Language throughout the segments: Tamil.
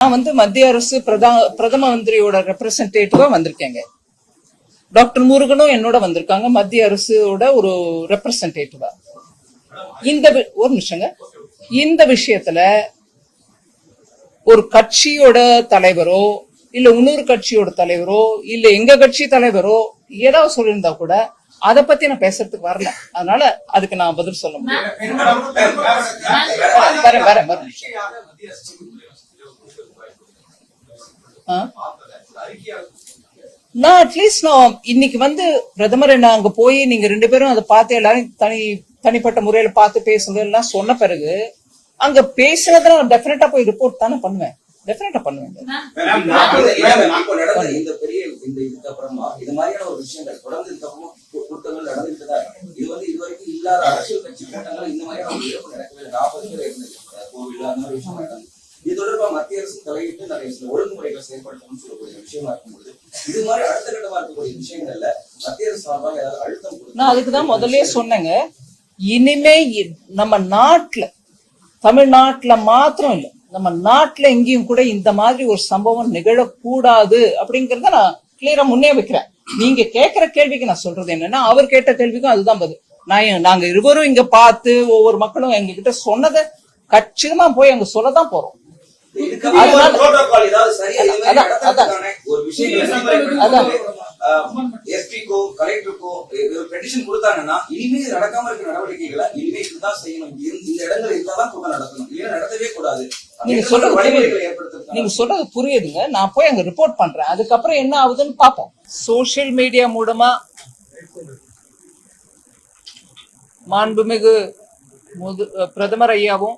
நான் வந்து மத்திய அரசு பிரதா பிரதம மந்திரியோட ரெப்ரசன்டேட்டிவா வந்திருக்கேங்க. டாக்டர் முருகனும் என்னோட வந்திருக்காங்க மத்திய அரசோட ஒரு ரெப்ரசன்டேட்டிவா இந்த ஒரு நிமிஷங்க. இந்த விஷயத்துல ஒரு கட்சியோட தலைவரோ இல்ல இன்னொரு கட்சியோட தலைவரோ இல்ல எங்க கட்சி தலைவரோ ஏதாவது சொல்லியிருந்தா கூட அத பத்தி நான் பேசுறதுக்கு வரல. அதனால அதுக்கு நான் பதில் சொல்ல முடியும். வரேன் வரேன் வரேன்? நான் அட்லீஸ்ட் நான் இன்னைக்கு வந்து பிரதமர் என்ன அங்க போய் நீங்க ரெண்டு பேரும் அதை பார்த்து எல்லாரும் தனி தனிப்பட்ட முறையில பார்த்து பேசுங்க எல்லாம் சொன்ன பிறகு அங்க பேசுனதை நான் டெஃபினட்டா போய் ரிப்போர்ட் தானே பண்ணுவேன். டெஃபினட்டா பண்ணுவேன். மேம், நாற்பது இல்ல, இப்போ நடந்த இந்த பெரிய இந்த இதுக்கு அப்புறமா இது மாதிரியான ஒரு விஷயங்கள் தொடர்ந்து இதுக்கு அப்புறமா கு- கூட்டங்கள் நடந்துட்டு தான் இருக்கு. இது வந்து இதுவரைக்கும் இல்லாத அரசியல் கட்சி கூட்டங்கள் இந்த மாதிரியான ஒரு இழப்பு நடக்கவே இல்லை. நாற்பது பேர் இருந்தது. கோவில் அந்த மாதிரி விஷயம் நடந்தது. இது தொடர்பாக மத்திய அரசு தலையிட்டு நிறைய சில ஒழுங்குமுறைகளை செயல்படுத்தணும்னு சொல்லக்கூடிய விஷயமா இருக்கும்போது இது மாதிரி அடுத்த கட்டமா இருக்கக்கூடிய விஷயங்கள்ல மத்திய அரசு சார்பாக ஏதாவது அழுத்தம் நான் அதுக்குதான் முதல்ல சொன்னேங்க. இனிமே நம்ம நாட்டுல தமிழ்நாட்டுல மாத்திரம் இல்லை நம்ம நாட்டுல எங்கேயும் கூட இந்த மாதிரி ஒரு சம்பவம் நிகழக்கூடாது அப்படிங்கறத நான் கிளியரா முன்னே வைக்கிறேன். நீங்க கேட்கிற கேள்விக்கு நான் சொல்றது என்னன்னா அவர் கேட்ட கேள்விக்கும் அதுதான் பதில். நான் நாங்க இருவரும் இங்க பார்த்து ஒவ்வொரு மக்களும் எங்ககிட்ட சொன்னதை கச்சிதமா போய் அங்க சொல்லதான் போறோம். ஒரு விஷயங்கள் அதான். எஸ்பிக்கோ கலெக்டருக்கோ பெட்டிஷன் கொடுத்தாங்கன்னா இனிமே இது நடக்காம இருக்கிற நடவடிக்கைகளை இனிமே இதுதான் செய்யணும். இந்த- இந்த இடங்கள் இருந்தாதான் கூட்டம் நடத்தணும். இல்லைன்னா நடத்தவே கூடாது. நீங்க அப்படின்ற சொல்றது நீங்க புரியுதுங்க. நான் போய் அங்க ரிப்போர்ட் பண்றேன். அதுக்கப்புறம் என்ன ஆகுதுன்னு பாப்போம் சோஷியல் மீடியா மூலமா மாண்புமிகு முது- பிரதமர் ஐயாவும்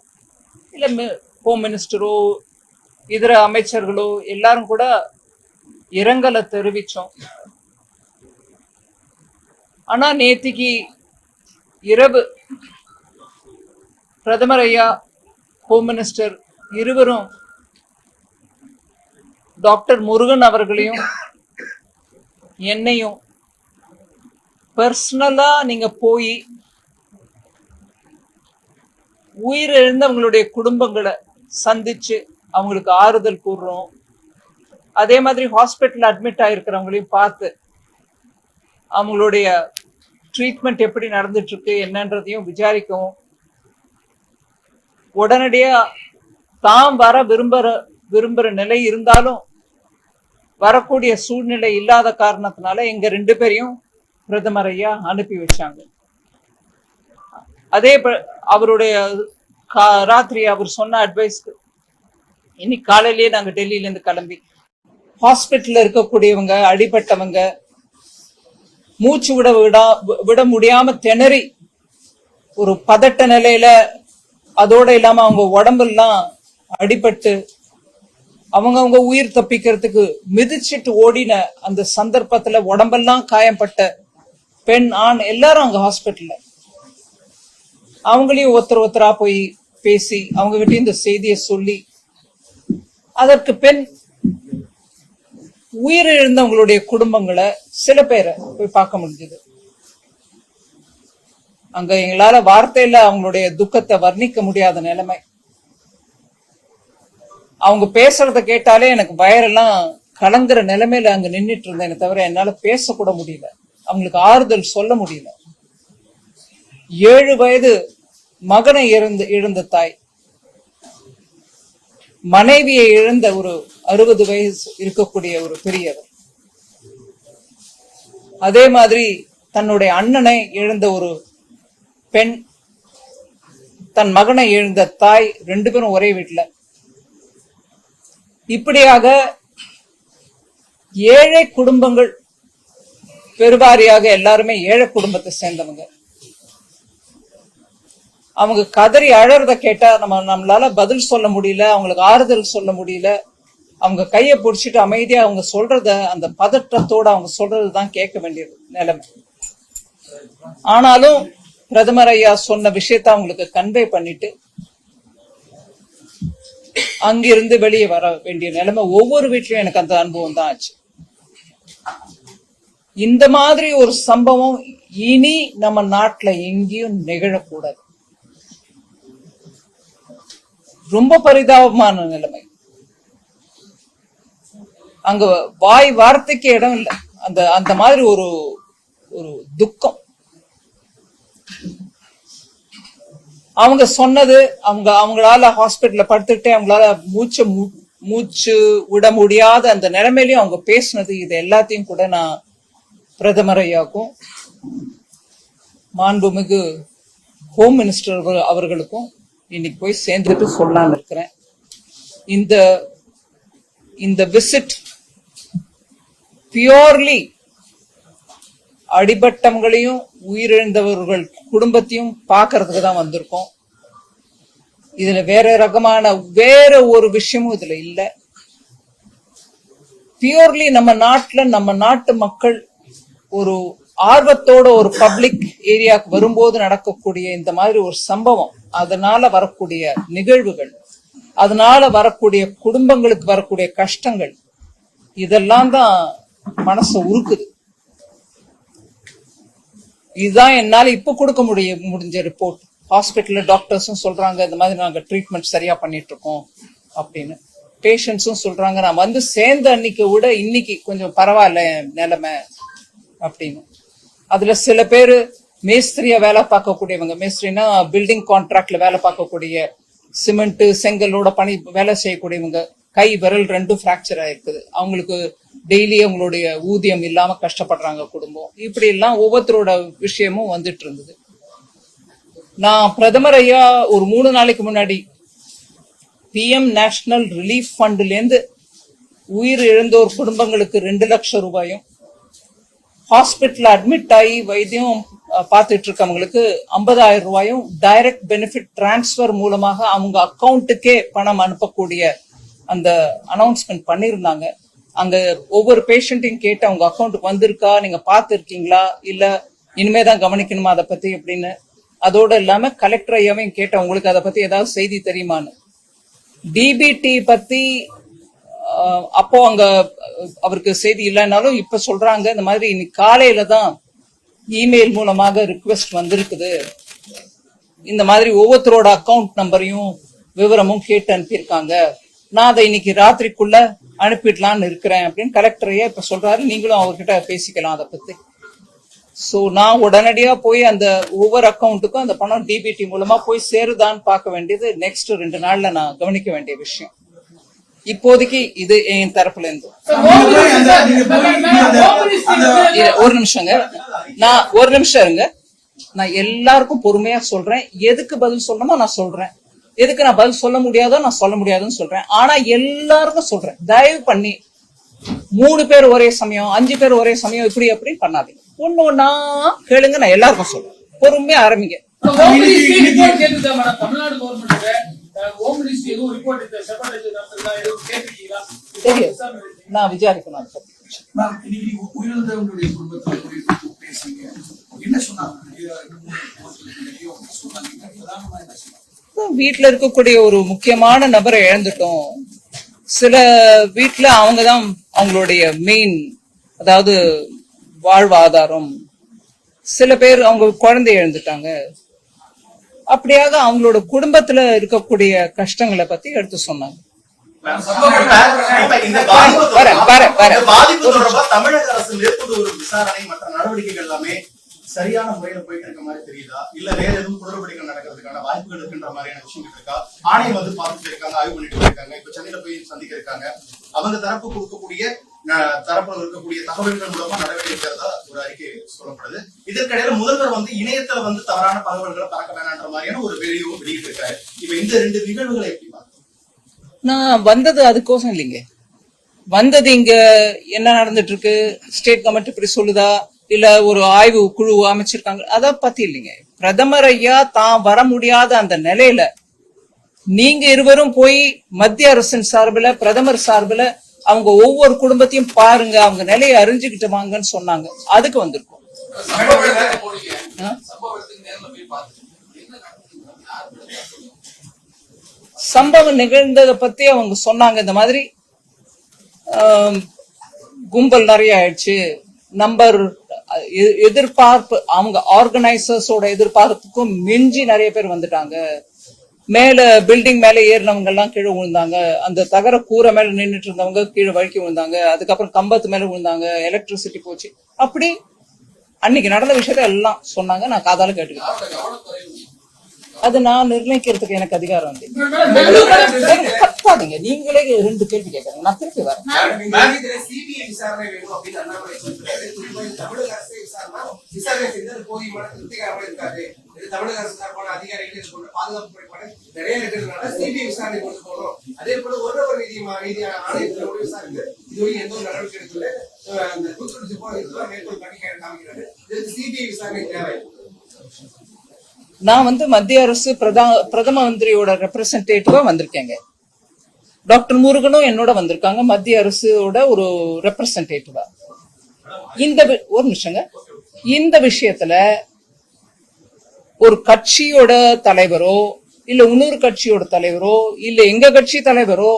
இல்ல ஹோம் மினிஸ்டரோ இதர அமைச்சர்களோ எல்லாரும் கூட இரங்கலை தெரிவிச்சோம். ஆனா நேத்திக்கு இரவு பிரதமர் ஐயா ஹோம் மினிஸ்டர் இருவரும் டாக்டர் முருகன் அவர்களையும் என்னையும் பர்சனலா நீங்க போய் உயிரிழந்தவங்களுடைய குடும்பங்களை சந்திச்சு அவங்களுக்கு ஆறுதல் கூறுறோம். அதே மாதிரி ஹாஸ்பிட்டல் அட்மிட் ஆயிருக்கிறவங்களையும் பார்த்து அவங்களுடைய ட்ரீட்மெண்ட் எப்படி நடந்துட்டு இருக்கு என்னன்றதையும் விசாரிக்கவும். உடனடியா தாம் வர விரும்புற விரும்புற நிலை இருந்தாலும் வரக்கூடிய சூழ்நிலை இல்லாத காரணத்தினால எங்க ரெண்டு பேரையும் பிரதமர் ஐயா அனுப்பி வச்சாங்க. அதே அவருடைய ராத்திரி அவர் சொன்ன அட்வைஸ்க்கு இன்னைக்கு காலையிலேயே நாங்கள் டெல்லியிலேருந்து கிளம்பி ஹாஸ்பிட்டலில் இருக்கக்கூடியவங்க அடிபட்டவங்க மூச்சு விட விடா விட முடியாம திணறி ஒரு பதட்ட நிலையில அதோட இல்லாம அவங்க உடம்பெல்லாம் அடிபட்டு அவங்க அவங்க உயிர் தப்பிக்கிறதுக்கு மிதிச்சிட்டு ஓடின அந்த சந்தர்ப்பத்துல உடம்பெல்லாம் காயப்பட்ட பெண் ஆண் எல்லாரும் அங்க ஹாஸ்பிட்டல்ல. அவங்களையும் ஒருத்தர் ஒருத்தரா போய் பேசி அவங்க கிட்ட இந்த செய்தியை சொல்லி அதற்கு பெண் உயிரிழந்தவங்களுடைய குடும்பங்களை சில பேரை போய் பார்க்க முடிஞ்சது. அங்க எங்களால வார்த்தையில அவங்களுடைய துக்கத்தை வர்ணிக்க முடியாத நிலைமை. அவங்க பேசுறத கேட்டாலே எனக்கு வயரெல்லாம் கலங்குற நிலைமையில அங்க நின்னுட்டு இருந்தேனே தவிர என்னால பேசக்கூட முடியல. அவங்களுக்கு ஆறுதல் சொல்ல முடியல. ஏழு வயது மகனை இழந்து இழந்த தாய். மனைவியை இழந்த ஒரு அறுபது வயசு இருக்கக்கூடிய ஒரு பெரியவர். அதே மாதிரி தன்னுடைய அண்ணனை இழந்த ஒரு பெண் தன் மகனை இழந்த தாய் ரெண்டு பேரும் ஒரே வீட்டுல இப்படியாக ஏழை குடும்பங்கள் பெருவாரியாக எல்லாருமே ஏழை குடும்பத்தை சேர்ந்தவங்க. அவங்க கதறி அழறத கேட்டா நம்ம நம்மளால பதில் சொல்ல முடியல அவங்களுக்கு ஆறுதல் சொல்ல முடியல. அவங்க கையை பிடிச்சிட்டு அமைதியா அவங்க சொல்றத அந்த பதற்றத்தோட அவங்க சொல்றதுதான் கேட்க வேண்டியது நிலைமை. ஆனாலும் பிரதமர் ஐயா சொன்ன விஷயத்த அவங்களுக்கு கன்வே பண்ணிட்டு அங்கிருந்து வெளியே வர வேண்டிய நிலைமை. ஒவ்வொரு வீட்லயும் எனக்கு அந்த அனுபவம் தான் ஆச்சு. இந்த மாதிரி ஒரு சம்பவம் இனி நம்ம நாட்டுல எங்கேயும் நிகழக்கூடாது. ரொம்ப பரிதாபமான நிலைமை. அங்க வாய் வார்த்தைக்கு இடம் இல்லை. அந்த அந்த மாதிரி ஒரு ஒரு துக்கம். அவங்க சொன்னது அவங்க அவங்களால ஹாஸ்பிட்டல்ல படுத்துக்கிட்டே அவங்களால மூச்சு மு- மூச்சு விட முடியாத அந்த நிலைமையிலையும் அவங்க பேசினது இது எல்லாத்தையும் கூட நான் பிரதமர் ஐயாக்கும் மாண்புமிகு ஹோம் மினிஸ்டர் அவர்களுக்கும் இன்னைக்கு போய் சேர்ந்துட்டு சொல்லலாம்னு இருக்கிறேன். இந்த இந்த விசிட் பியோர்லி அடிபட்டவங்களையும் உயிரிழந்தவர்கள் குடும்பத்தையும் பார்க்கறதுக்கு தான் வந்திருக்கோம். இதுல வேற ரகமான வேற ஒரு விஷயமும் இதுல இல்ல. பியூர்லி நம்ம நாட்டுல நம்ம நாட்டு மக்கள் ஒரு ஆர்வத்தோட ஒரு பப்ளிக் ஏரியாவுக்கு வரும்போது நடக்கக்கூடிய இந்த மாதிரி ஒரு சம்பவம் அதனால வரக்கூடிய நிகழ்வுகள் அதனால வரக்கூடிய குடும்பங்களுக்கு வரக்கூடிய கஷ்டங்கள் இதெல்லாம் தான் மனசை உருக்குது. இதுதான் என்னால இப்ப கொடுக்க முடிய முடிஞ்ச ரிப்போர்ட் ஹாஸ்பிட்டல்ல டாக்டர்ஸும் சொல்றாங்க இந்த மாதிரி நாங்க ட்ரீட்மெண்ட் சரியா பண்ணிட்டு இருக்கோம் அப்படின்னு பேஷண்ட்ஸும் சொல்றாங்க நான் வந்து சேர்ந்த அன்னைக்கு விட இன்னைக்கு கொஞ்சம் பரவாயில்ல நிலைமை அப்படின்னு. அதுல சில பேர் மேஸ்திரிய வேலை பார்க்கக்கூடியவங்க. மேஸ்திரினா பில்டிங் கான்ட்ராக்ட்ல வேலை பார்க்கக்கூடிய சிமெண்ட் செங்கலோட பணி வேலை செய்யக்கூடியவங்க. கை விரல் ரெண்டும் ஃப்ராக்சர் ஆயிருக்குது. அவங்களுக்கு டெய்லி அவங்களுடைய ஊதியம் இல்லாம கஷ்டப்படுறாங்க குடும்பம். இப்படி எல்லாம் ஒவ்வொருத்தரோட விஷயமும் வந்துட்டு இருந்தது. நான் பிரதமர் ஐயா ஒரு மூணு நாளைக்கு முன்னாடி பிஎம் நேஷனல் ரிலீஃப் ஃபண்ட்லேருந்து உயிர் இழந்தோர் குடும்பங்களுக்கு ரெண்டு லட்சம் ரூபாயும் ஹாஸ்பிட்டல் அட்மிட் ஆகி வைத்தியம் பார்த்துட்டு இருக்கவங்களுக்கு ஐம்பதாயிரம் ரூபாயும் டைரக்ட் பெனிஃபிட் டிரான்ஸ்ஃபர் மூலமாக அவங்க அக்கௌண்ட்டுக்கே பணம் அனுப்பக்கூடிய அந்த அனௌன்ஸ்மெண்ட் பண்ணியிருந்தாங்க அங்க ஒவ்வொரு பேஷண்ட்டையும் கேட்டு அவங்க அக்கௌண்ட்டுக்கு வந்திருக்கா? நீங்க பார்த்துருக்கீங்களா? இல்ல இனிமே தான் கவனிக்கணுமா அதை பத்தி அப்படின்னு? அதோட இல்லாம கலெக்டர் ஐயாவையும் கேட்டேன் உங்களுக்கு அதை பத்தி ஏதாவது செய்தி தெரியுமான்னு. டிபிடி பத்தி அப்போ அங்க அவருக்கு செய்தி இல்லைன்னாலும் இப்ப சொல்றாங்க இந்த மாதிரி இன்னைக்கு காலையில தான் இமெயில் மூலமாக ரிக்வெஸ்ட் வந்திருக்குது. இந்த மாதிரி ஒவ்வொருத்தரோட அக்கவுண்ட் நம்பரையும் விவரமும் கேட்டு அனுப்பியிருக்காங்க. நான் அதை இன்னைக்கு ராத்திரிக்குள்ள அனுப்பிடலான்னு இருக்கிறேன் அப்படின்னு கலெக்டரையே இப்ப சொல்றாரு. நீங்களும் அவர்கிட்ட பேசிக்கலாம் அதை பத்தி. ஸோ நான் உடனடியா போய் அந்த ஒவ்வொரு அக்கவுண்ட்டுக்கும் அந்த பணம் டிபிடி மூலமா போய் சேருதான்னு பார்க்க வேண்டியது நெக்ஸ்ட் ரெண்டு நாள்ல நான் கவனிக்க வேண்டிய விஷயம். இப்போதைக்கு இது என் தரப்புல இருந்து. இரு, ஒரு நிமிஷங்க நான் ஒரு நிமிஷம் இருங்க. நான் எல்லாருக்கும் பொறுமையா சொல்றேன். எதுக்கு பதில் சொல்லணுமோ நான் சொல்றேன். எதுக்கு நான் பதில் சொல்ல முடியாதோ நான் சொல்ல முடியாதுன்னு சொல்றேன். ஆனா எல்லாருக்கும் சொல்றேன். தயவு பண்ணி மூணு பேர் ஒரே சமயம் அஞ்சு பேர் ஒரே சமயம் இப்படி அப்படி பண்ணாதீங்க. ஒண்ணு ஒண்ணா கேளுங்க நான் எல்லாருக்கும் சொல்றேன். பொறுமையா ஆரம்பிங்க. தமிழ்நாடு கவர்மெண்ட் தெரியும். நான் விசாரிக்கணும் உயிரிழந்தவங்களுடைய குடும்பத்துல பேசுங்க. என்ன சொன்னாங்க? வீட்ல இருக்கக்கூடிய ஒரு முக்கியமான நபரை இழந்துட்டோம். சில வீட்ல அவங்கதான் அவங்களுடைய மெயின் அதாவது வாழ்வாதாரம். சில பேர் அவங்க குழந்தை இழந்துட்டாங்க. அப்படியாக அவங்களோட குடும்பத்துல இருக்கக்கூடிய கஷ்டங்களை பத்தி எடுத்து சொன்னாங்க. தமிழக அரசு மேற்கொண்டு ஒரு விசாரணை மற்ற நடவடிக்கைகள் எல்லாமே சரியான முறையில போயிட்டு இருக்க மாதிரி தெரியுதா? இல்ல வேற எதுவும் குளறுபடிகள் நடக்கிறதுக்கான வாய்ப்புகள் இருக்குன்ற மாதிரியான விஷயங்கள் இருக்கா? ஆணையம் வந்து பார்த்துட்டு இருக்காங்க ஆய்வு பண்ணிட்டு இருக்காங்க. இப்ப சென்னையில போய் சந்திக்க இருக்காங்க. அவங்க தரப்பு கொடுக்கக்கூடிய தரப்புல இருக்கக்கூடிய தகவல்கள் மூலமா நடவடிக்கை எடுக்கிறதா ஒரு அறிக்கை சொல்லப்படுது. இதற்கிடையில முதல்வர் வந்து இணையத்துல வந்து தவறான தகவல்களை பறக்க வேணான்ற மாதிரியான ஒரு வெளியும் வெளியிட்டு இருக்காரு இப்ப இந்த ரெண்டு நிகழ்வுகளை எப்படி நான் வந்தது அதுக்கோசம் இல்லைங்க. வந்தது இங்க என்ன நடந்துட்டு இருக்கு? ஸ்டேட் கவர்மெண்ட் இப்படி சொல்லுதா? இல்ல ஒரு ஆய்வு குழு அமைச்சிருக்காங்க. அத பத்தி இல்லைங்க. பிரதமர் ஐயா தான் வர முடியாத அந்த நிலையில நீங்க இருவரும் போய் மத்திய அரசின் சார்பில் பிரதமர் சார்பில் அவங்க ஒவ்வொரு குடும்பத்தையும் பாருங்க. அவங்க நிலையை அறிஞ்சுக்கிட்டு வாங்கன்னு சொன்னாங்க. அதுக்கு வந்திருக்கோம். சம்பவம் நிகழ்ந்ததை பத்தி அவங்க சொன்னாங்க. இந்த மாதிரி கும்பல் நிறைய ஆயிடுச்சு. நம்பர் எதிர்பார்ப்பு அவங்க ஆர்கனைசர்ஸோட எதிர்பார்ப்புக்கும் மிஞ்சி நிறைய பேர் வந்துட்டாங்க. மேல பில்டிங் மேல ஏறினவங்க எல்லாம் கீழே விழுந்தாங்க. அந்த தகர கூரை மேல நின்னுட்டு இருந்தவங்க கீழே வழுக்கி விழுந்தாங்க. அதுக்கப்புறம் கம்பத்து மேல விழுந்தாங்க. எலக்ட்ரிசிட்டி போச்சு. அப்படி அன்னைக்கு நடந்த விஷயத்த எல்லாம் சொன்னாங்க. நான் காதால கேட்டுக்கிட்டேன். அது நான் நிர்ணயிக்கிறதுக்கு எனக்கு அதிகாரம் இல்லை கத்தாதீங்க நீங்களே ரெண்டு கேள்வி கேட்கறீங்க நான் திருப்பி வரேன். தமிழக அரசே சார்பான அதிகாரிகள் பாதுகாப்பு நிறைய இருக்கிறதுனால சிபிஐ விசாரணை கொண்டு போகணும். அதே போல ஒரு நபர் நீதி நீதியான ஆணையத்தில் கூட விசாரித்து இதுவரை எந்த ஒரு நடவடிக்கை எடுக்கல. அந்த சிப்பா இதுதான் மேற்கொள் சிபிஐ விசாரணை தேவை. நான் வந்து மத்திய அரசு பிரதா பிரதம மந்திரியோட ரெப்ரசன்டேட்டிவா வந்திருக்கேங்க. டாக்டர் முருகனும் என்னோட வந்திருக்காங்க. மத்திய அரசோட ஒரு ரெப்ரசன்டேட்டிவா இந்த ஒரு நிமிஷங்க. இந்த விஷயத்துல ஒரு கட்சியோட தலைவரோ இல்ல இன்னொரு கட்சியோட தலைவரோ இல்ல எங்க கட்சி தலைவரோ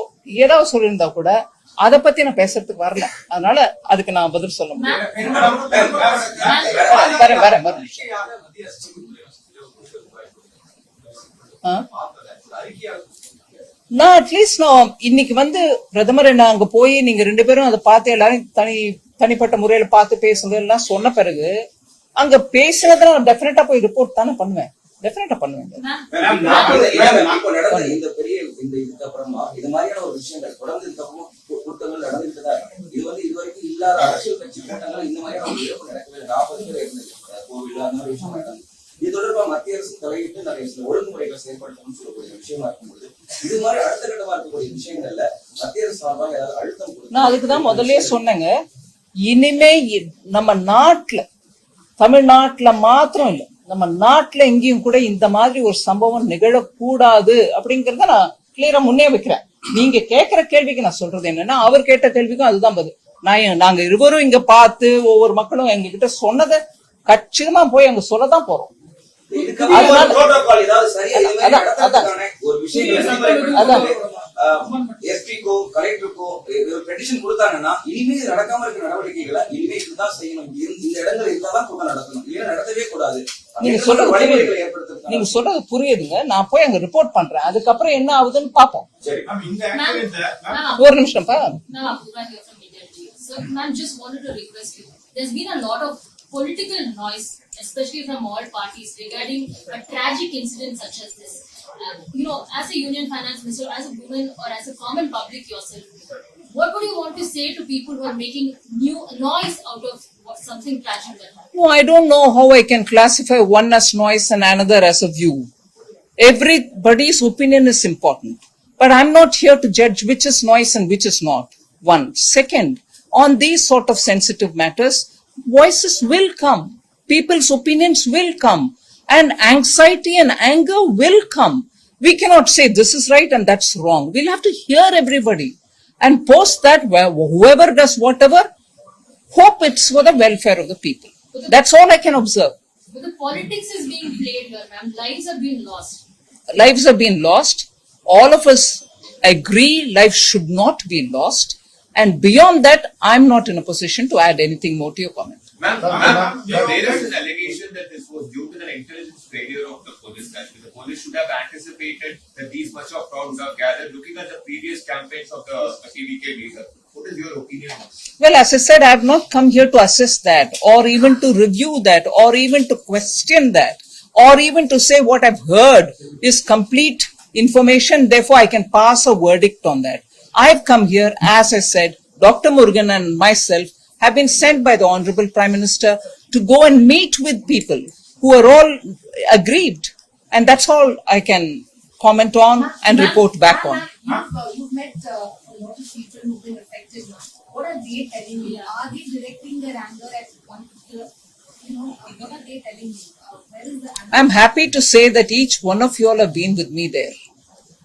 ஏதாவது சொல்லியிருந்தா கூட அதை பத்தி நான் பேசுறதுக்கு வரல. அதனால அதுக்கு நான் பதில் சொல்ல முடியும். வரேன் வரேன் வரேன். ஆ? நான் அட்லீஸ்ட் நான் இன்னைக்கு வந்து பிரதமர் என்ன அங்க போய் நீங்க ரெண்டு பேரும் அதை பார்த்து எல்லாரும் தனி தனிப்பட்ட முறையில பார்த்து பேசுங்க எல்லாம் சொன்ன பிறகு அங்க பேசுனதை நான் டெஃபினட்டா போய் ரிப்போர்ட் தானே பண்ணுவேன் டெஃபினட்டா பண்ணுவேன் மேம், நாற்பது மேம், இப்போ நடந்த இந்த பெரிய இந்த இதுக்கு அப்புறமா இது மாதிரியான ஒரு விஷயங்கள் தொடர்ந்து இதுக்கு அப்புறமா கு- குற்றங்கள் நடந்துட்டு தான் இருக்கு. இது வந்து இதுவரைக்கும் இல்லாத அரசியல் கட்சி கூட்டங்கள் இந்த மாதிரியான ஒரு இழப்பு நடக்கவே இல்லை. நாற்பது பேர் இருந்தது கோவில் அந்த மாதிரி விஷயம் நடந்தது இது தொடர்பாக மத்திய அரசு தலையிட்டு நிறைய சில ஒழுங்குமுறைகளை செயல்படுத்தணும்னு சொல்லக்கூடிய விஷயமா இருக்கும்போது இது மாதிரி அடுத்த கட்டமா இருக்கக்கூடிய விஷயங்கள்ல மத்திய அரசு சார்பாக ஏதாவது அழுத்தம் நான் அதுக்குதான் முதல்ல சொன்னேங்க. இனிமே நம்ம நாட்டுல தமிழ்நாட்டுல மாத்திரம் இல்லை நம்ம நாட்டுல எங்கேயும் கூட இந்த மாதிரி ஒரு சம்பவம் நிகழக்கூடாது அப்படிங்கறத நான் கிளியரா முன்னே வைக்கிறேன். நீங்க கேட்கிற கேள்விக்கு நான் சொல்றது என்னன்னா அவர் கேட்ட கேள்விக்கும் அதுதான் பதில். நான் நாங்க இருவரும் இங்க பார்த்து ஒவ்வொரு மக்களும் எங்ககிட்ட சொன்னதை கச்சிதமா போய் அங்க சொல்லதான் போறோம். ஒரு. எஸ்பிக்கோ கலெக்டருக்கோ பெட்டிஷன் கொடுத்தாங்கன்னா இனிமே இது நடக்காம இருக்க நடவடிக்கைகளை இனிமே இதுதான் செய்யணும். இந்த- இந்த இடங்கள் இருந்தாதான் கூட்டம் நடத்தணும் இல்லைன்னா நடத்தவே கூடாது. நீங்க சொல்றது நீங்க சொல்றது புரியுதுங்க. நான் போய் அங்க ரிப்போர்ட் பண்றேன். அதுக்கப்புறம் என்ன ஆகுதுன்னு பாப்போம் ஒரு நிமிஷம் political noise, especially from all parties, regarding a tragic incident such as this. Uh, you know, as a union finance minister, as a woman, or as a common public yourself, what would you want to say to people who are making new noise out of what, something tragic that happened? No, I don't know how I can classify one as noise and another as a view. Everybody's opinion is important. But I'm not here to judge which is noise and which is not. One. Second, on these sort of sensitive matters, voices will come. People's opinions will come. And anxiety and anger will come. We cannot say this is right and that's wrong. We'll have to hear everybody. And post that, wh- whoever does whatever, hope it's for the welfare of the people. That's all I can observe. But the politics is being played here, ma'am. Lives are being lost. Lives have been lost. All of us agree life should not be lost. And beyond that, I'm not in a position to add anything more to your comment. Ma'am, ma'am, there is an allegation that this was due to the intelligence failure of the police. Actually, the police should have anticipated that these much of crowds are gathered. Looking at the previous campaigns of the TVK leader, what is your opinion on this? Well, as I said, I have not come here to assess that or even to review that or even to question that or even to say what I've heard is complete information. Therefore, I can pass a verdict on that. I've come here, as I said, Dr. Murugan and myself have been sent by the Honorable Prime Minister to go and meet with people who are all aggrieved. And that's all I can comment on and report back on. You've, uh, met uh, a lot of people who've been affected. What are they telling you? Are they directing their anger at one particular, you know, what are they telling you? Uh, where is the anger? I'm happy to say that each one of you all have been with me there.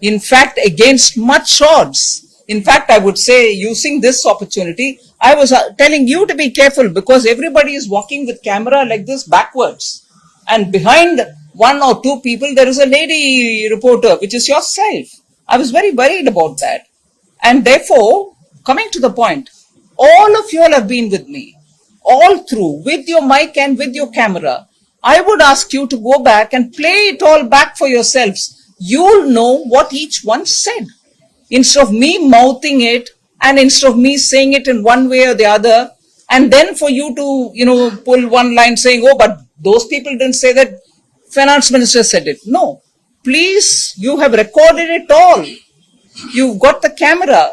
In fact, against much odds. In fact, I would say using this opportunity, I was uh, telling you to be careful because everybody is walking with camera like this backwards. And behind one or two people, there is a lady reporter, which is yourself. I was very worried about that. And therefore, coming to the point, all of you all have been with me, all through, with your mic and with your camera. I would ask you to go back and play it all back for yourselves. you'll know what each one said. Instead of me mouthing it and instead of me saying it in one way or the other, and then for you to, you know, pull one line saying, oh, but those people didn't say that finance minister said it. No. Please, you have recorded it all. You've got the camera.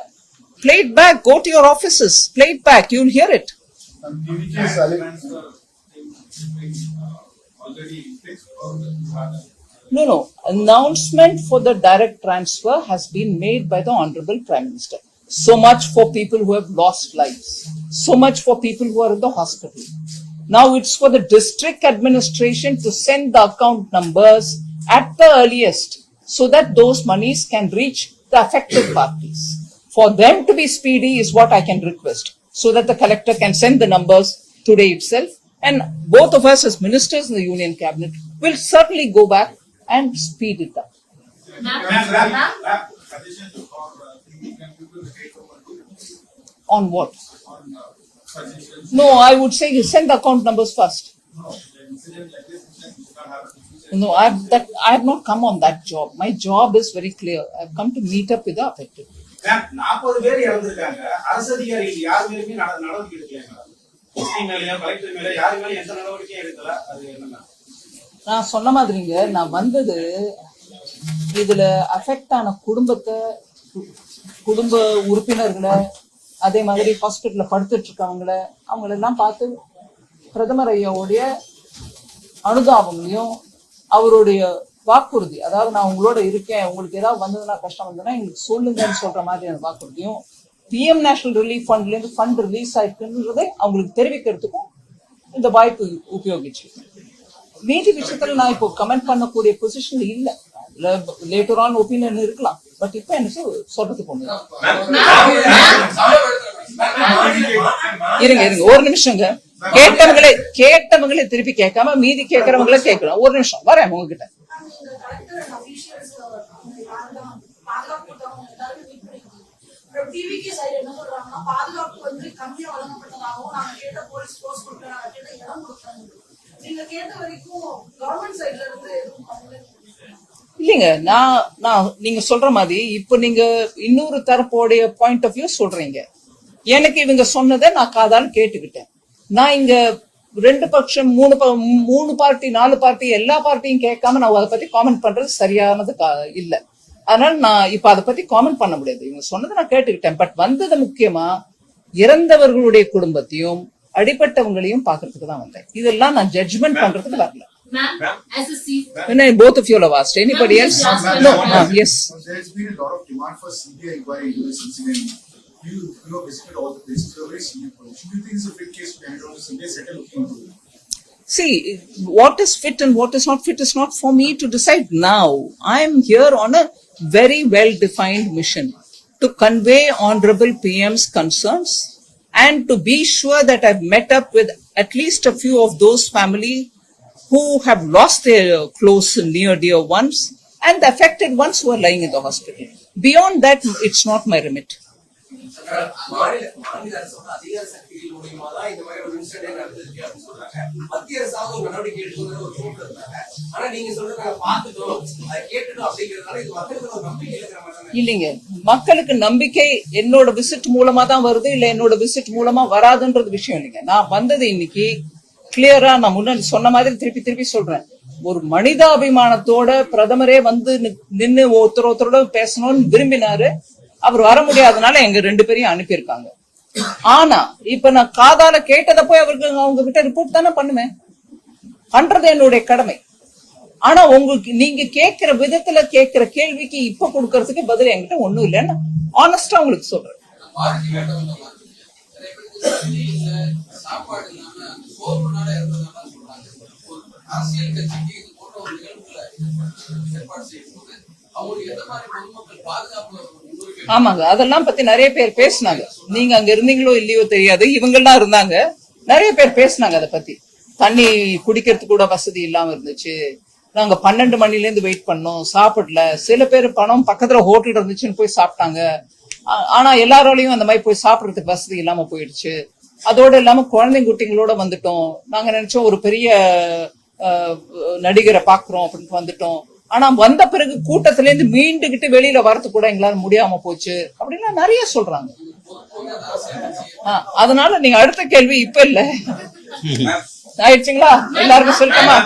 Play it back. Go to your offices. Play it back. You'll hear it. No, no. Announcement for the direct transfer has been made by the Honorable Prime Minister. So much for people who have lost lives. So much for people who are in the hospital. Now it's for the district administration to send the account numbers at the earliest so that those monies can reach the affected parties. For them to be speedy is what I can request so that the collector can send the numbers today itself. And both of us as ministers in the union cabinet will certainly go back and speed it up. Ma'am, ma'am, Suggestions for, uh, can people take over On what? on, uh, suggestions? No, I would say you send the account numbers first. No, the incident like this, incident should not happen in future. No, I've that I have not come on that job. My job is very clear. I've come to meet up with the affected. Ma'am நாற்பது பேர் இறந்திருக்காங்க அரசு அதிகாரிகள் யார் மேலுமே நட- நடவடிக்கை எடுக்கலைங்க எஸ்பி மேலயோ கலெக்டர் மேலயோ யார் மேலயும் எந்த நடவடிக்கையும் எடுக்கல அது என்ன நான் சொன்ன மாதிரிங்க நான் வந்தது இதுல அஃபெக்ட் ஆன குடும்பத்தை குடும்ப உறுப்பினர்களை அதே மாதிரி ஹாஸ்பிட்டல்ல படுத்துட்டு இருக்கவங்கள அவங்களெல்லாம் பார்த்து பிரதமர் ஐயாவுடைய அனுதாபங்களையும் அவருடைய வாக்குறுதி அதாவது நான் உங்களோட இருக்கேன் உங்களுக்கு ஏதாவது வந்ததுன்னா கஷ்டம் வந்ததுன்னா எங்களுக்கு சொல்லுங்கன்னு சொல்ற மாதிரியான வாக்குறுதியும் பிஎம் நேஷனல் ரிலீஃப் ஃபண்ட்ல இருந்து ஃபண்ட் ரிலீஸ் ஆயிருக்குன்றதை அவங்களுக்கு தெரிவிக்கிறதுக்கும் இந்த வாய்ப்பு உபயோகிச்சு. மீதி விஷயத்துல நான் இப்போ கமெண்ட் பண்ணக்கூடிய பொசிஷன்ல இல்ல. லேட்டர் ஆன் ஒப்பீனியன் இருக்கலாம். பட் இப்ப எனக்கு சொல்றதுக்கு ஒண்ணு இருங்க இருங்க. ஒரு நிமிஷங்க. கேட்டவங்களே கேட்டவங்களே திருப்பி கேட்காம மீதி கேட்கறவங்களே கேட்கலாம். ஒரு நிமிஷம். வரேன் உங்ககிட்ட. பாதுகாப்பு டிவிக்கு சைடு என்ன சொல்றாங்கன்னா பாதுகாப்பு வந்து கம்மியா வழங்கப்பட்டதாகவும் நாங்க கேட்ட போலீஸ் போஸ்ட் கொடுக்கறாங்க கேட்ட இடம் கொடுத்தாங்க நீங்க கேட்ட வரைக்கும் கவர்மெண்ட் இருந்து எதுவும் இல்லைங்க நான் நான் நீங்க சொல்ற மாதிரி இப்போ நீங்க இன்னொரு தரப்போடைய பாயிண்ட் ஆஃப் வியூ சொல்றீங்க. எனக்கு இவங்க சொன்னதை நான் காதால கேட்டுக்கிட்டேன். நான் இங்க ரெண்டு பட்சம் மூணு மூணு பார்ட்டி நாலு பார்ட்டி எல்லா பார்ட்டியும் கேட்காம நான் அதை பத்தி காமெண்ட் பண்றது சரியானது இல்லை இல்ல. அதனால நான் இப்ப அதை பத்தி காமெண்ட் பண்ண முடியாது. இவங்க சொன்னதை நான் கேட்டுக்கிட்டேன். பட் வந்தது முக்கியமா இறந்தவர்களுடைய குடும்பத்தையும் அடிப்பட்டவங்களையும் பாக்குறதுக்கு தான் வந்தேன் இதெல்லாம் நான் ஜட்ஜ்மெண்ட் பண்றதுக்கு வரல ma'am, as a chief, When I, both of you have asked. Anybody else? No, uh, yes. There's been a lot of demand for CBI inquiry into this incident. You, you have visited all the places, you're a very senior position. Do you think it's a fit case to hand it over to CBI, settle looking into it? See, what is fit and what is not fit is not for me to decide now. I am here on a very well defined mission to convey Honorable PM's concerns and to be sure that I've met up with at least a few of those family who have lost their uh, close and near dear ones and the affected ones who are lying in the hospital. Beyond that, it's not my remit. மாநில மாநில அரசோட அதிகார சக்திகள் மூலியமா தான் இந்த மாதிரி ஒரு இன்சிடென்ட் நடந்திருக்கு அப்படின்னு சொல்றாங்க. மத்திய அரசாங்கம் ஒரு நடவடிக்கை எடுக்கிறது ஒரு சூழ்நிலை இருந்தாங்க. ஆனா நீங்க சொல்றது நாங்க பாத்துட்டோம் அதை கேட்டுட்டோம் அப்படிங்கறதுனால இது மக்களுக்கு ஒரு நம்பிக்கை இருக்கிற மாதிரி இல்லைங்க. மக்களுக்கு நம்பிக்கை என்னோட விசிட் மூலமா தான் வருது இல்ல என்னோட விசிட் மூலமா வராதுன்றது விஷயம் இல்லைங்க. நான் வந்தது இன்னைக்கு கிளியரா நான் முன்னாடி சொன்ன மாதிரி திருப்பி திருப்பி சொல்றேன். ஒரு மனிதாபிமானத்தோட பிரதமரே வந்து நி- நின்னு ஒருத்தர் ஒருத்தரோட பேசணும்னு விரும்பினாரு. அவர் வர முடியாதனால எங்க ரெண்டு பேரையும் அனுப்பியிருக்காங்க. ஆனா இப்ப நான் காதால கேட்டத போய் அவருக்கு அவங்க கிட்ட ரிப்போர்ட் தானே பண்ணுவேன். பண்றது என்னுடைய கடமை. ஆனா உங்களுக்கு நீங்க கேக்குற விதத்துல கேட்கிற கேள்விக்கு இப்ப கொடுக்கறதுக்கு பதில் என்கிட்ட ஒண்ணும் இல்லைன்னு ஆனஸ்டா உங்களுக்கு சொல்றேன். அரசியல் கட்சிக்கு இது போன்ற ஒரு நிகழ்வுல ஏற்பாடு செய்யணும் ஆமாங்க அதெல்லாம் பத்தி நிறைய பேர் பேசுனாங்க. நீங்க அங்க இருந்தீங்களோ இல்லையோ தெரியாது இவங்கெல்லாம் இருந்தாங்க. நிறைய பேர் பேசுனாங்க அதை பத்தி. தண்ணி குடிக்கிறதுக்கு கூட வசதி இல்லாம இருந்துச்சு. நாங்க பன்னெண்டு மணில இருந்து வெயிட் பண்ணோம் சாப்பிடல. சில பேர் பணம் பக்கத்துல ஹோட்டல் இருந்துச்சுன்னு போய் சாப்பிட்டாங்க. ஆனா எல்லாராலையும் அந்த மாதிரி போய் சாப்பிடுறதுக்கு வசதி இல்லாம போயிடுச்சு. அதோட இல்லாம குழந்தைங்க குட்டிங்களோட வந்துட்டோம். நாங்க நினைச்சோம் ஒரு பெரிய அஹ், நடிகரை பாக்குறோம் அப்படின்ட்டு வந்துட்டோம். ஆனா வந்த பிறகு கூட்டத்துல இருந்து மீண்டுகிட்டு வெளியில வரத்து கூட எங்களால முடியாம போச்சு அப்படின்னா நிறைய சொல்றாங்க. அதனால நீங்க அடுத்த கேள்வி இப்ப இல்ல. ஆயிடுச்சுங்களா? எல்லாருக்கும் சொல்லட்டுமா?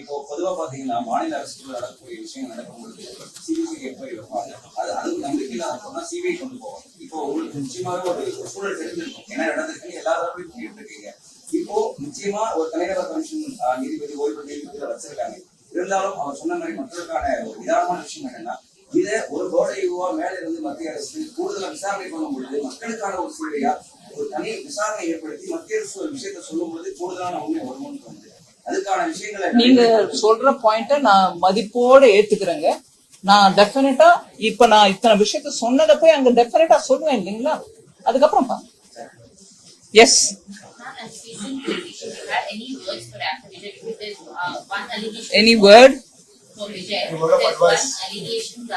இப்போ பொதுவா பாத்தீங்கன்னா மாநில அரசுக்குள்ள நடக்கக்கூடிய நடக்கும்போது எப்படி வைப்பாங்க அது அது நம்பிக்கை இல்லாத போனா சிபிஐ கொண்டு போவோம். இப்போ உங்களுக்கு நிச்சயமாக ஒரு சூழல் தெரிஞ்சிருக்கும். கேட்டு இருக்கீங்க. இப்போ நிச்சயமா ஒரு தலைநகர் கமிஷன் நீதிபதி ஓய்வு நீதிபதியில வச்சிருக்காங்க. இருந்தாலும் அவர் சொன்ன மாதிரி மக்களுக்கான ஒரு நிதானமான விஷயம் என்னன்னா இதை ஒரு கோடையுவா மேல இருந்து மத்திய அரசு கூடுதலா விசாரணை பண்ணும் பொழுது மக்களுக்கான ஒரு சூழலையா ஒரு தனி விசாரணை ஏற்படுத்தி மத்திய அரசு ஒரு விஷயத்தை சொல்லும் பொழுது கூடுதலான உண்மை வருமானு தோணுது அதுக்கான விஷயங்களை நீங்க சொல்ற பாயிண்ட நான் மதிப்போட ஏத்துக்கிறேங்க. நான் டெஃபினட்டா இப்ப நான் இத்தனை விஷயத்த சொன்னதை போய் அங்க டெஃபினட்டா சொல்லுவேன் இல்லைங்களா? அதுக்கப்புறம் yes any word? For Vijay, there's one allegation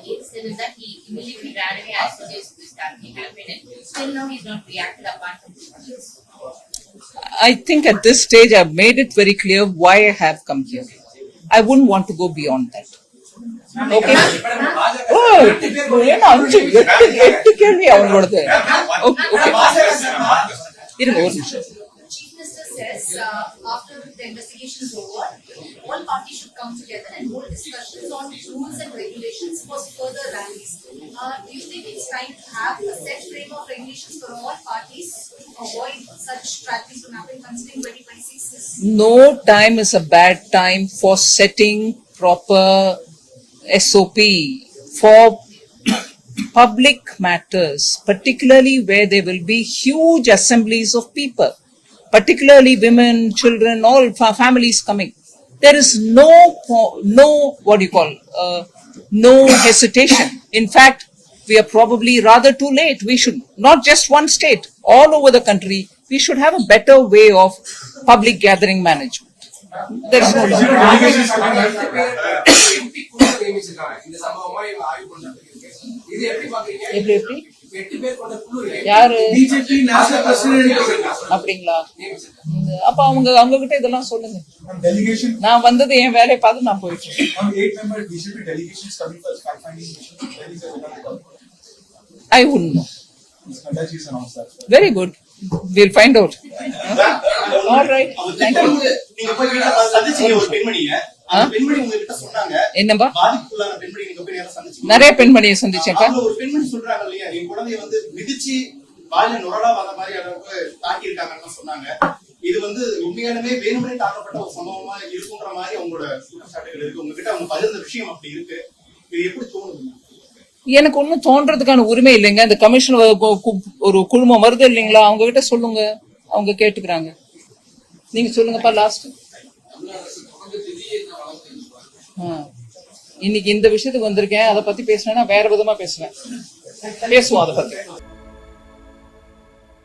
against him is that he immediately ran away as soon as this happened, and still now he's not reacted from I think at this stage I've made it very clear why I have come here. I wouldn't want to go beyond that. Okay? Oh, ಏನು ಅಂಚು ಎತ್ತು ಎತ್ತು ಕೇಳಿ ಅವ್ನು says, uh, after the investigation is over, all parties should come together and hold discussions on rules and regulations for further rallies. Uh, do you think it's time to have a set frame of regulations for all parties to avoid such tragedies from happening considering twenty twenty-six is no time is a bad time for setting proper SOP for public matters, particularly where there will be huge assemblies of people, particularly women, children, all fa- families coming. There is no, po- no, what do you call, uh, no hesitation. In fact, we are probably rather too late. We should, not just one state, all over the country, we should have a better way of public gathering management. There is no doubt. MP குழு நியமிச்சிருக்காங்க இந்த சம்பவமா இவங்க ஆய்வு பண்றதுக்கு இது எப்படி பாக்குறீங்க எப்படி யாரு அப்படிங்களா அப்ப அவங்க அவங்க கிட்ட இதெல்லாம் சொல்லுங்க நான் வந்தது என் வேலையை பார்த்து நான் போயிட்டு இருக்கேன். on eight member BJP delegations coming for fact finding mission, Delhi is a call. I wouldn't know. Ms. Nanda ji has announced that. Very good. We'll find out. All right. Thank you. என்னப்பா? நிறைய பெண்மணியை சந்திச்சேன்ப்பா அவங்க ஒரு பெண்மணி சொல்றாங்க இல்லையா? என் குழந்தைய வந்து மிதிச்சு வாயில நுரலா வர மாதிரி அளவுக்கு தாக்கி இருக்காங்கன்னு சொன்னாங்க. இது வந்து உண்மையாலுமே வேணுமனே தாக்கப்பட்ட ஒரு சம்பவமா இருக்குன்ற மாதிரி அவங்களோட குற்றச்சாட்டுகள் இருக்கு. உங்ககிட்ட அவங்க பகிர்ந்த விஷயம் அப்படி இருக்கு. இது எப்படி தோணுது? எனக்கு ஒண்ணும் தோன்றதுக்கான உரிமை இல்லைங்க. இந்த கமிஷன் ஒரு குழுமம் வருது இல்லைங்களா? அவங்க கிட்ட சொல்லுங்க. அவங்க கேட்டுக்கிறாங்க. நீங்க சொல்லுங்கப்பா லாஸ்ட் தமிழ்நாடு அரசு தொடர்ந்து திடீர்னு வளர்த்து இன்னைக்கு இந்த விஷயத்துக்கு வந்திருக்கேன். அதை பத்தி பேசுனேன்னா வேற விதமா பேசுவேன். பேசுவோம் அதை பத்தி.